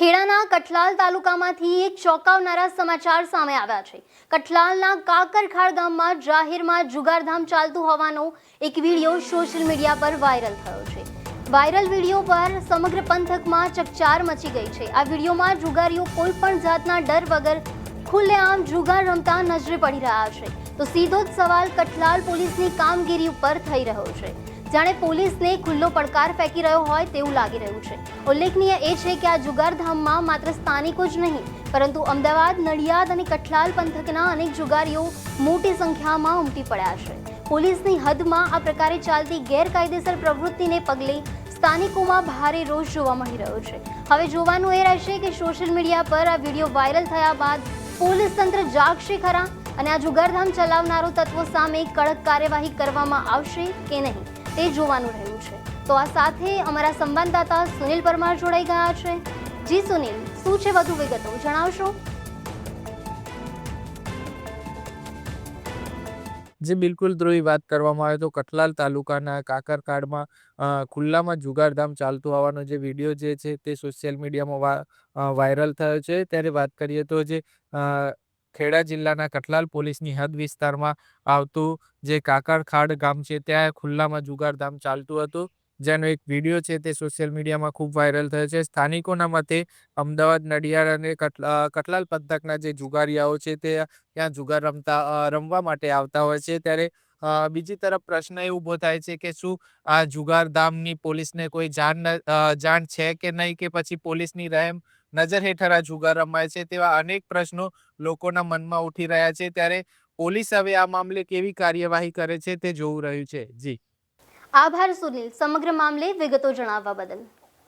ખેડાના કઠલાલ તાલુકામાંથી એક ચોંકાવનારા સમાચાર સામે આવ્યા છે. કઠલાલના કાકરખાડ ગામમાં જાહેરમાં જુગારધામ ચાલતું હોવાનો એક વીડિયો સોશિયલ મીડિયા પર વાયરલ થયો છે. વાયરલ વીડિયો પર સમગ્ર પંથકમાં ચકચાર મચી ગઈ છે. આ વિડીયોમાં જુગારીઓ કોઈ પણ જાતના ડર વગર ખુલ્લેઆમ જુગાર રમતા નજરે પડી રહ્યા છે. તો સીધો જ સવાલ કઠલાલ પોલીસની કામગીરી ઉપર થઈ રહ્યો છે. જાણે પોલીસને ખુલ્લો પડકાર ફેંકી રહ્યો હોય તેવું લાગી રહ્યું છે. ઉલ્લેખનીય એ છે કે આ જુગારધામમાં માત્ર સ્થાનિકો જ નહીં, પરંતુ અમદાવાદ, નડિયાદ અને કઠલાલ પંથકના અનેક જુગારીઓ મોટી સંખ્યામાં ઉમટી પડ્યા છે. પોલીસની હદમાં આ પ્રકારે ચાલતી ગેરકાયદેસર પ્રવૃત્તિને પગલે સ્થાનિકોમાં ભારે રોષ જોવા મળી રહ્યો છે. હવે જોવાનું એ રહેશે કે સોશિયલ મીડિયા પર આ વીડિયો વાયરલ થયા બાદ પોલીસ તંત્ર જાગશે ખરા અને આ જુગારધામ ચલાવનારો તત્વો સામે કડક કાર્યવાહી કરવામાં આવશે કે નહીં? તે જોવાનું રહ્યું છે. તો આ સાથે અમારા સંવાદદાતા સુનિલ પરમાર જોડાઈ ગયા છે. જી સુનિલ, શું છે વધુ વિગતો જણાવશો? જે, બિલકુલ ધ્રુવી વાત કરવામાં આવે તો કઠલાલ તાલુકાના કાકરકાડમાં ખુલ્લામાં જુગારધામ ચાલતું હોવાનો જે વીડિયો જે છે તે સોશિયલ મીડિયામાં વાયરલ થયો છે. ત્યારે વાત કરીએ તો જે ખેડા જિલ્લાના કઠલાલ પોલીસની હદ વિસ્તારમાં આવતું જે કાકરખાડ ગામ છે, ત્યાં ખુલ્લામાં જુગારધામ ચાલતું હતું. જેનો એક વીડિયો છે તે સોશિયલ મીડિયામાં ખૂબ વાયરલ થયો છે. સ્થાનિકોના મતે અમદાવાદ, નડિયાદ અને કટલાલ પંથકના જે જુગારીયાઓ છે તે ત્યાં જુગાર રમતા રમવા માટે આવતા હોય છે. ત્યારે બીજી તરફ પ્રશ્ન એ ઊભો થાય છે કે શું આ જુગારધામની પોલીસને કોઈ જાણ જાણ છે કે નહીં કે પછી પોલીસની રહેમ નજર હેઠળ આ જુગાર રમાય છે તેવા અનેક પ્રશ્નો લોકોના મનમાં ઉઠી રહ્યા છે. ત્યારે પોલીસ હવે આ મામલે કેવી કાર્યવાહી કરે છે તે જોવું રહ્યું છે. જી. આભાર સુનિલ. સમગ્ર મામલે વિગતો જણાવવા બદલ.